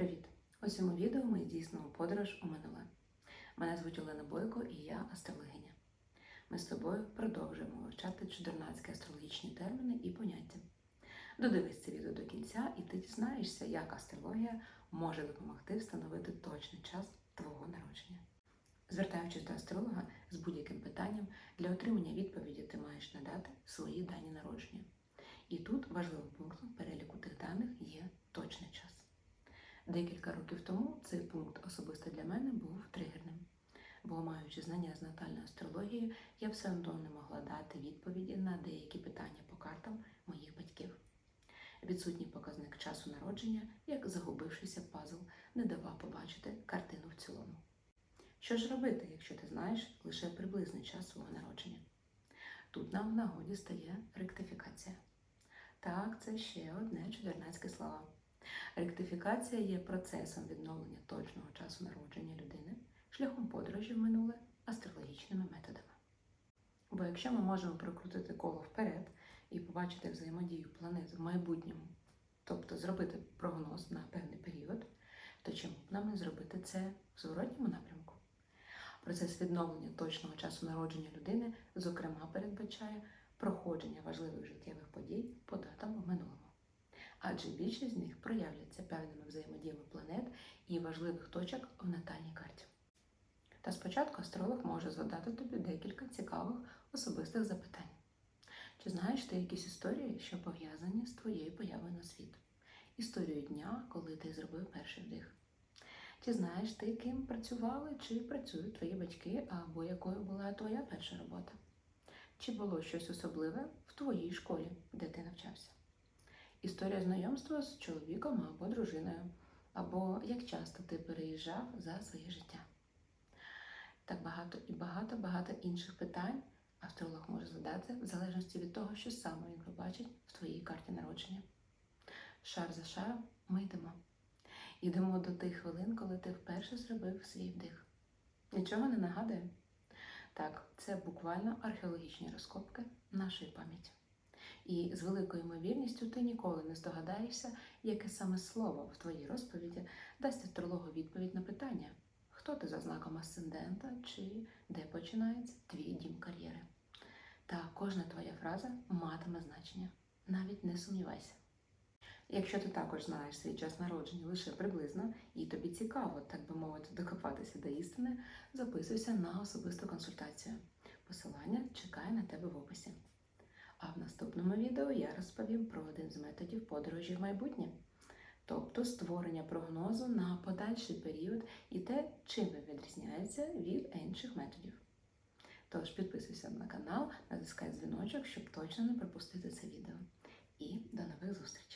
Привіт! У цьому відео ми здійснимо подорож у минуле. Мене звуть Олена Бойко і я астрологиня. Ми з тобою продовжуємо вивчати чудернацькі астрологічні терміни і поняття. Додивись це відео до кінця, і ти дізнаєшся, як астрологія може допомогти встановити точний час твого народження. Звертаючись до астролога з будь-яким питанням, для отримання відповіді ти маєш надати свої дані народження. І тут важливим пунктом переліку тих даних є точний час. Декілька років тому цей пункт особисто для мене був тригерним, бо, маючи знання з натальної астрології, я все одно не могла дати відповіді на деякі питання по картам моїх батьків. Відсутній показник часу народження, як загубившийся пазл, не давав побачити картину в цілому. Що ж робити, якщо ти знаєш лише приблизний час свого народження? Тут нам в нагоді стає ректифікація. Так, це ще одне чудернацьке слово. Ректифікація є процесом відновлення точного часу народження людини шляхом подорожі в минуле астрологічними методами. Бо якщо ми можемо прокрутити коло вперед і побачити взаємодію планет в майбутньому, тобто зробити прогноз на певний період, то чому б нам не зробити це в зворотньому напрямку? Процес відновлення точного часу народження людини, зокрема, передбачає проходження важливих життєвих подій по датам у минулому адже більшість з них проявляться певними взаємодіями планет і важливих точок в натальній карті. Та спочатку астролог може задати тобі декілька цікавих особистих запитань. Чи знаєш ти якісь історії, що пов'язані з твоєю появою на світ? Історію дня, коли ти зробив перший вдих? Чи знаєш ти, ким працювали чи працюють твої батьки, або якою була твоя перша робота? Чи було щось особливе в твоїй школі? Історія знайомства з чоловіком або дружиною, або як часто ти переїжджав за своє життя. Так багато і багато-багато інших питань астролог може задати в залежності від того, що саме він побачить в твоїй карті народження. Шар за шаром ми йдемо. Йдемо до тих хвилин, коли ти вперше зробив свій вдих. Нічого не нагадує? Так, це буквально археологічні розкопки нашої пам'яті. І з великою ймовірністю ти ніколи не здогадаєшся, яке саме слово в твоїй розповіді дасть астрологу відповідь на питання, хто ти за знаком асцендента чи де починається твій дім кар'єри. Та кожна твоя фраза матиме значення. Навіть не сумнівайся. Якщо ти також знаєш свій час народження лише приблизно, і тобі цікаво, так би мовити, докопатися до істини, записуйся на особисту консультацію. Посилання чекає на тебе в описі. А в наступному відео я розповім про один з методів подорожі в майбутнє, тобто створення прогнозу на подальший період і те, чим він відрізняється від інших методів. Тож підписуйся на канал, натискай дзвіночок, щоб точно не пропустити це відео. І до нових зустрічей!